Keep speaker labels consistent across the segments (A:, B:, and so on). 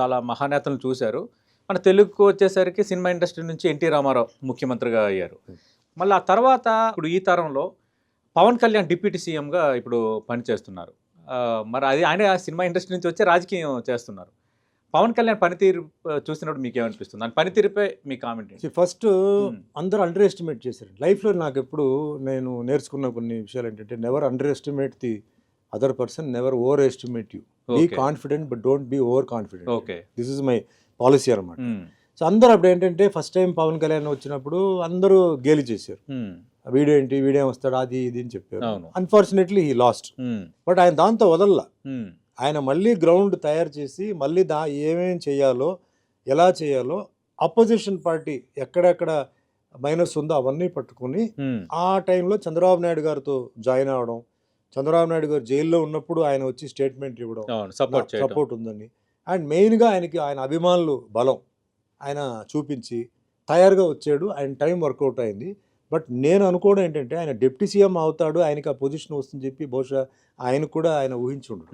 A: చాలా మహానేతలను చూశారు. మన తెలుగుకు వచ్చేసరికి సినిమా ఇండస్ట్రీ నుంచి ఎన్టీ రామారావు ముఖ్యమంత్రిగా అయ్యారు. మళ్ళీ ఆ తర్వాత ఇప్పుడు ఈ తరంలో పవన్ కళ్యాణ్ డిప్యూటీ సీఎంగా ఇప్పుడు పనిచేస్తున్నారు. మరి అది ఆయన సినిమా ఇండస్ట్రీ నుంచి వచ్చి రాజకీయం చేస్తున్నారు. పవన్ కళ్యాణ్ పనితీరు చూసినప్పుడు మీకు ఏమనిపిస్తుంది దాని పనితీరుపై మీ కామెంట్?
B: ఫస్ట్ అందరూ అండర్ ఎస్టిమేట్ చేశారు. లైఫ్లో నాకు ఎప్పుడు నేను నేర్చుకున్న కొన్ని విషయాలు ఏంటంటే never underestimate the other person never overestimate you be. Confident but don't be overconfident
A: okay
B: this is my policy అనమాట సో అందరూ అప్పుడు ఏంటంటే ఫస్ట్ టైం పవన్ కళ్యాణ్ వచ్చినప్పుడు అందరూ గేలి చేశారు. వీడియో ఏంటి వీడియో వస్తాడు అది ఇది అని చెప్పారు. అన్ఫార్చునేట్లీ హీ లాస్ట్ బట్ ఆయన దాంతో వదల్లా.
A: ఉమ్,
B: ఆయన మళ్ళీ గ్రౌండ్ తయారు చేసి మళ్ళీ దా ఏమేం చేయాలో ఎలా చేయాలో అపోజిషన్ పార్టీ ఎక్కడెక్కడ మైనస్ ఉందో అవన్నీ పట్టుకొని ఆ టైంలో చంద్రబాబు నాయుడు గారితో జాయిన్ అవ్వడం చంద్రబాబు నాయుడు గారు జైల్లో ఉన్నప్పుడు ఆయన వచ్చి స్టేట్మెంట్ ఇవ్వడం
A: సపోర్ట్
B: సపోర్ట్ ఉందని అండ్ మెయిన్గా ఆయనకి ఆయన అభిమానులు బలం. ఆయన చూపించి తయారుగా వచ్చాడు ఆయన టైం వర్కౌట్ అయింది. బట్ నేను అనుకోవడం ఏంటంటే ఆయన డిప్యూటీ సీఎం అవుతాడు ఆయనకి ఆ పొజిషన్ వస్తుందని చెప్పి బహుశా ఆయన కూడా ఆయన ఊహించుండు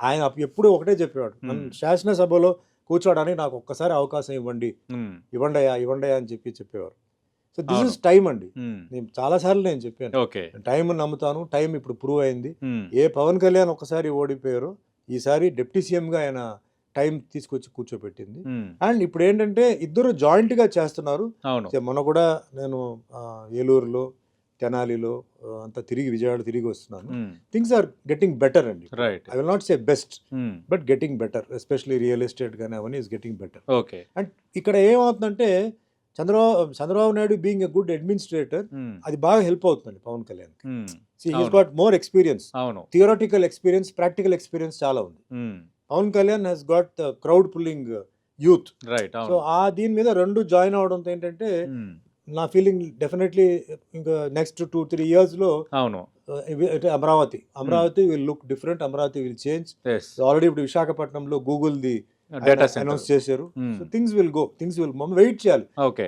B: ఆయన ఎప్పుడూ ఒకటే చెప్పేవాడు. శాసనసభలో కూర్చోవడానికి నాకు ఒక్కసారి అవకాశం ఇవ్వండి.
A: ఉమ్,
B: ఇవ్వండి అయ్యా ఇవ్వండి అయ్యా అని చెప్పి చెప్పేవారు. So this. ఇస్ టైం అండి.
A: ఉమ్,
B: నేను చాలాసార్లు నేను చెప్పాను.
A: ఓకే.
B: టైం నమ్ముతాను టైం ఇప్పుడు ప్రూవ్ అయింది.
A: ఉమ్,
B: ఏ పవన్ కళ్యాణ్ ఒకసారి ఓడిపోయారో ఈసారి డిప్యూటీ సీఎంగా ఆయన టైం తీసుకొచ్చి కూర్చోబెట్టింది. అండ్ ఇప్పుడు ఏంటంటే ఇద్దరు జాయింట్గా చేస్తున్నారు. మొన్న కూడా నేను ఏలూరులో తెనాలిలో అంతా తిరిగి విజయవాడ తిరిగి వస్తున్నాను. థింగ్స్ ఆర్ గెటింగ్ బెటర్ అండి.
A: Right
B: I will not say best but getting better especially real estate కానీ అవన్నీ is getting better
A: okay
B: and ఇక్కడ ఏమవుతుందంటే Chandrababu Chandrababu Naidu being a good administrator అది బాగా హెల్ప్ అవుతుంది Pawan Kalyan
A: um,
B: he's. Got more experience
A: అవును.
B: Theoretical experience practical experience చాలా ఉంది. Pawan Kalyan he's got crowd pulling youth
A: right
B: so ఆ దీని మీద రెండు జాయిన్ అవడంతో ఏంటంటే
A: ఉమ్,
B: నా ఫీలింగ్ డెఫినెట్లీ ఇంకా నెక్స్ట్ టూ త్రీ ఇయర్స్లో
A: అవును.
B: Amaravati. Amaravati will look different Amaravati will change already ఇప్పుడు విశాఖపట్నంలో గూగుల్ ది
A: డేటా
B: అనౌన్స్ చేశారు.
A: Hmm.
B: So things will go things will wait చేయాలి.
A: ఓకే